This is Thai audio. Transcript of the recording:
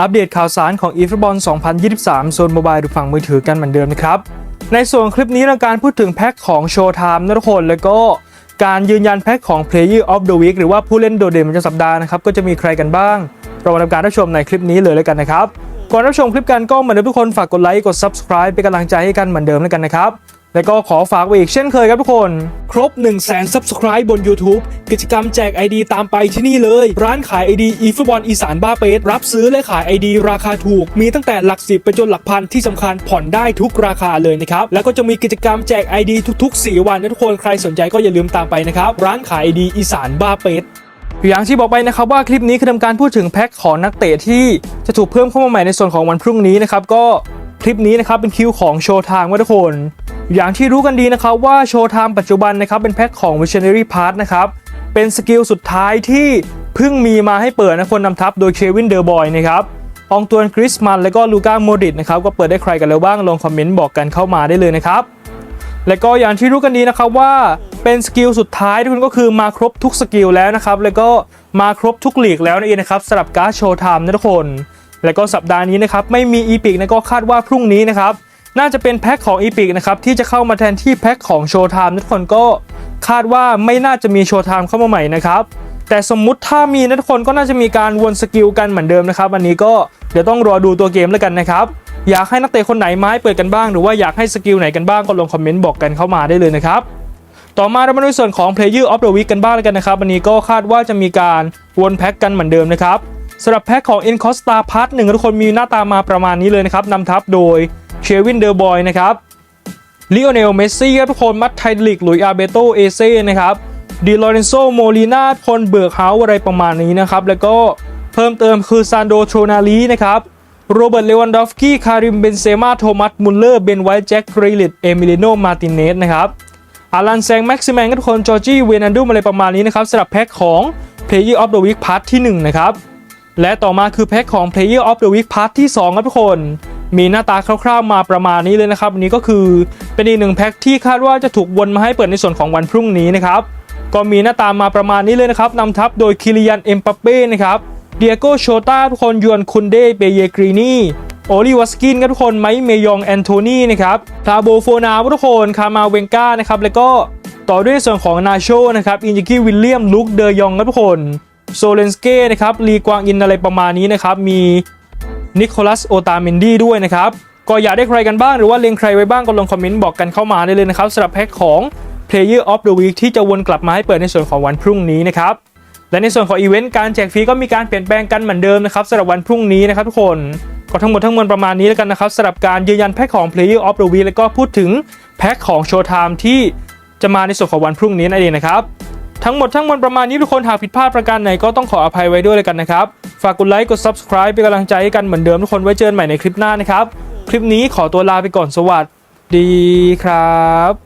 อัปเดตข่าวสารของ e f o o t b a l l 2023 โซนโมบายหรือฝั่งมือถือกันเหมือนเดิมนะครับ ในส่วนคลิปนี้เราการพูดถึงแพ็คของ Showtime นะทุกคนแล้วก็การยืนยันแพ็คของ Player of the Week หรือว่าผู้เล่นโดดเด่นประจำสัปดาห์นะครับ ก็จะมีใครกันบ้าง เรามาทำการรับชมในคลิปนี้เลยแล้วกันนะครับ ก่อนรับชมคลิปกันก็เหมือนเดิมทุกคนฝากกดไลค์กด Subscribe เป็นกำลังใจให้กันเหมือนเดิมแล้วกันนะครับ แล้วก็ขอฝากไว้อีกเช่นเคยครับทุกคน ครบ 1 0 0 0 0 0 Subscribe บน YouTube กิจกรรมแจก ID ตามไปที่นี่เลย ร้านขาย ID อีฟุตบอลอีสานบ้าเป็ดรับซื้อและขาย ID ราคาถูก มีตั้งแต่หลักสิบไปจนหลักพันที่สำคัญผ่อนได้ทุกราคาเลยนะครับ แล้วก็จะมีกิจกรรมแจก ID ทุกๆ 4 วันนะทุกคนใครสนใจก็อย่าลืมตามไปนะครับร้านขาย ID อีสานบ้าเป็ดอย่างที่บอกไปนะครับว่าคลิปนี้คือทำการพูดถึงแพ็คของนักเตะที่จะถูกเพิ่มเข้ามาใหม่ในส่วนของวันพรุ่งนี้นะครับก็คลิปนี้นะครับเป็นคิวของโชว์ทางว่าทุกคน อย่างที่รู้กันดีนะครับว่าโชว์ไทม์ปัจจุบันนะครับเป็นแพ็คของ Visionary Pass นะครับเป็นสกิลสุดท้ายที่เพิ่งมีมาให้เปิดนะคนนำทัพโดยเควินเดอร์บอยนะครับองตัวนคริสมันและก็ลูก้าโมดิตนะครับก็เปิดได้ใครกันแล้วบ้างลองคอมเมนต์บอกกันเข้ามาได้เลยนะครับและก็อย่างที่รู้กันดีนะครับว่าเป็นสกิลสุดท้ายทุกคนก็คือมาครบทุกสกิลแล้วนะครับแล้วก็มาครบทุกหลีกแล้วนั่นเองนะครับสำหรับการ์ดโชว์ไทม์นะทุกคน แล้วก็สัปดาห์นี้นะครับไม่มีอีพิกนะก็คาดว่าพรุ่งนี้นะครับ น่าจะเป็นแพ็คของอีพิกนะครับที่จะเข้ามาแทนที่แพ็คของโชว์ไทม์ทุกคนก็คาดว่าไม่น่าจะมีโชว์ไทม์เข้ามาใหม่นะครับแต่สมมุติถ้ามีนะทุกคนก็น่าจะมีการวนสกิลกันเหมือนเดิมนะครับอันนี้ก็เดี๋ยวต้องรอดูตัวเกมแล้วกันนะครับอยากให้นักเตะคนไหนไม้เปิดกันบ้างหรือว่าอยากให้สกิลไหนกันบ้างก็ลงคอมเมนต์บอกกันเข้ามาได้เลยนะครับต่อมาเรามาดูส่วนของ Player of the Week กันบ้างแล้วกันนะครับวันนี้ก็คาดว่าจะมีการวนแพ็คกันเหมือนเดิมนะครับสำหรับแพ็คของ In Costa Part หนึ่งทุกคนมีหน้าตามาประมาณนี้เลยนะครับนำทัพโดย เชวินเดอร์บอยนะครับลิโอเนลเมสซี่ครับทุกคนมัตไทลิกหลุยอาเบโตเอเซ่นะครับดิลอเรนโซโมลีนาคนเบิร์กเฮาอะไรประมาณนี้นะครับ แล้วก็เพิ่มเติมคือซานโดโทนาลีนะครับโรเบิร์ตเลวันดอฟกี้คาริมเบนเซมาโทมัสมุลเลอร์เบนไวท์แจ็คกริลิตเอมิเลโนมาติเนสนะครับอารันแซงแม็กซิแมนทุกคนจอร์จี้เวนันดูมอะไรประมาณนี้นะครับสำหรับแพ็คของ Player of the Week Part ที่ 1 นะครับ และต่อมาคือแพ็คของ Player of the Week Part ที่ 2 ครับทุกคน มีหน้าตาคร่าวๆมาประมาณนี้เลยนะครับนี้ก็คือเป็นอีกหนึ่งแพ็คที่คาดว่าจะถูกวนมาให้เปิดในส่วนของวันพรุ่งนี้นะครับก็มีหน้าตามาประมาณนี้เลยนะครับนำทัพโดยคิริยันเอ็มปัปเป้นะครับเดียโกโชตาทุกคนยวนคุนเดเปเยกรีนีโอลิวัสกินครับทุกคนไมค์เมยองแอนโทนีนะครับทาโบโฟนาทุกคนคามาเวงกานะครับแล้วก็ต่อด้วยส่วนของนาโชนะครับอินจิกี้วิลเลียมลุคเดยองครับทุกคนโซเลนสเก้นะครับลีกวางอินอะไรประมาณนี้นะครับมี นิโคลัสโอตาเมนดี้ด้วยนะครับ ก็อยากได้ใครกันบ้างหรือว่าเล็งใครไว้บ้างก็ลงคอมเมนต์บอกกันเข้ามาได้เลยนะครับสำหรับแพ็คของ Player of the Week ที่จะวนกลับมาให้เปิดในส่วนของวันพรุ่งนี้นะครับและในส่วนของอีเวนต์การแจกฟรีก็มีการเปลี่ยนแปลงกันเหมือนเดิมนะครับสำหรับวันพรุ่งนี้นะครับทุกคนก็ทั้งหมดทั้งมวลประมาณนี้แล้วกันนะครับสำหรับการยืนยันแพ็คของ Player of the Week แล้วก็พูดถึงแพ็คของ Showtime ที่จะมาในส่วนของวันพรุ่งนี้นั่นเองนะครับ ทั้งหมดทั้งมวลประมาณนี้ทุกคนหากผิดพลาดประการไหนก็ต้องขออภัยไว้ด้วยเลยกันนะครับ ฝากกดไลค์กด Subscribe เป็นกำลังใจให้กันเหมือนเดิมทุกคนไว้เจอกันใหม่ในคลิปหน้านะครับ คลิปนี้ขอตัวลาไปก่อนสวัสดีครับ